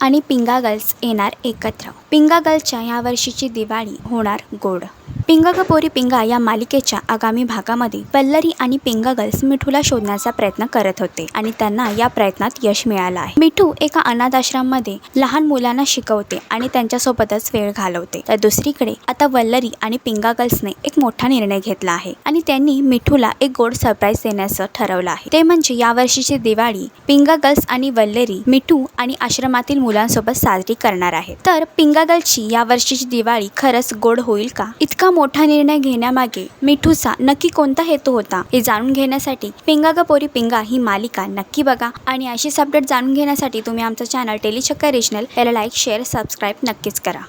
आणि पिंगा गर्ल्स येणार एकत्र. पिंगा गर्ल्सच्या या वर्षीची दिवाळी होणार गोड. पिंगा पोरी पिंगा या मालिकेच्या आगामी भागामध्ये पल्लरी आणि पिंगा गर्ल्स मिठूला शोधण्याचा प्रयत्न करत होते आणि त्यांना या प्रयत्नात यश मिळालं आहे. मिठू एका अनाथाश्रमामध्ये लहान मुलांना शिकवते आणि त्यांच्यासोबतच वेळ घालवते. तर दुसरीकडे आता वल्लरी आणि पिंगा गर्ल्सने एक मोठा निर्णय घेतला आहे आणि त्यांनी मिठूला एक गोड सरप्राईज देण्याचं ठरवलं आहे. ते म्हणजे यावर्षीची दिवाळी पिंगा गर्ल्स आणि वल्लरी मिठू आणि आश्रमातील मुलांसोबत साजरी करणार आहेत. तर पिंगा गर्ल्सची यावर्षीची दिवाळी खरंच गोड होईल का? इतका मोठा निर्णय घेण्यामागे मिठूचा नक्की कोणता हेतू होता हे जाणून घेण्यासाठी पिंगा ग पोरी पिंगा ही मालिका नक्की बघा. आणि अशीच अपडेट जाणून घेण्यासाठी तुम्ही आमचं चॅनल टेलीचक्कर रिजनल याला लाईक शेअर सबस्क्राईब नक्कीच करा.